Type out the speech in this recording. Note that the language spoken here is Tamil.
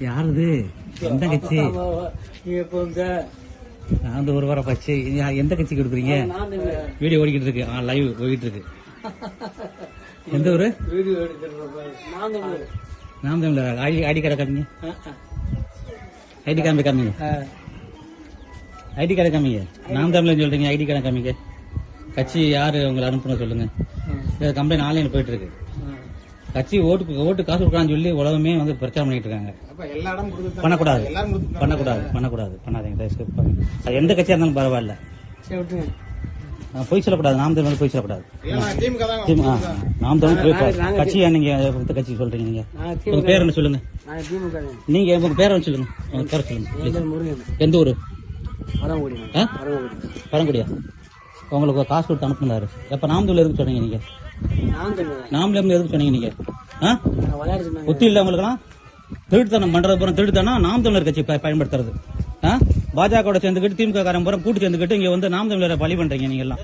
யார் இது எந்த கட்சி? இப்போ இந்த நான் வந்து ஒரு வாரம் கட்சி யா- எந்த கட்சிக்கு கொடுக்குறீங்க வீடியோ ஓடிக்கிட்டு இருக்கு ஆ லைவ் ஓடிட்டு இருக்கு எந்த ஊரு? வீடியோ நாம் தமிழர்? ஐடி ஐடி கார்டை காமிங்க. ஐடி காமி காமிங்க. ஐடி கார்டை காமிங்க. நாம் தமிழர் சொல்றீங்க ஐடி கார்டை காமிங்க. கட்சி யாரு உங்களை அனுப்புன சொல்லுங்க. கம்ப்ளைண்ட் ஆன்லைன் போயிட்டு இருக்கு. கட்சி ஓட்டுக்கு ஓட்டு காசு கொடுக்கறான்னு சொல்லி உலகமே வந்து பிரச்சாரம் பண்ணிட்டு இருக்காங்க. பண்ணக்கூடாது. பண்ணக்கூடாது பண்ணக்கூடாது. பண்ணாதீங்க. அது எந்த கட்சியா இருந்தாலும் பரவாயில்ல. பொய் சொல்லக்கூடாது. நாம் தமிழ் பொய் சொல்லக்கூடாது. நாம் தமிழ் கட்சியா நீங்க கட்சி சொல்றீங்க நீங்க? உங்க பேர் என்ன சொல்லுங்க. நீங்க உங்க பேரை சொல்லுங்க. பேரை சொல்லுங்க எந்த ஊரு? பழங்குடியா உங்களுக்கு காசு கொடுத்து அனுப்புனாரு எப்ப நாமதுல இருந்து சொன்னீங்க நீங்க? நாமல இருந்து எதுக்கு சொன்னீங்க நீங்க? புத்தி இல்ல உங்களுக்குலாம் திருட்டுத்தனம் பண்றது பூரா திருட்டுத்தனம். நாம் தமிழர் கட்சி பயன்படுத்துறது. பாஜக சேர்ந்துக்கிட்டு திமுக காரன் பூரா கூட்டு சேர்ந்துக்கிட்டு இங்க வந்து நாம் தமிழரை பழி பண்றீங்க நீங்க எல்லாம்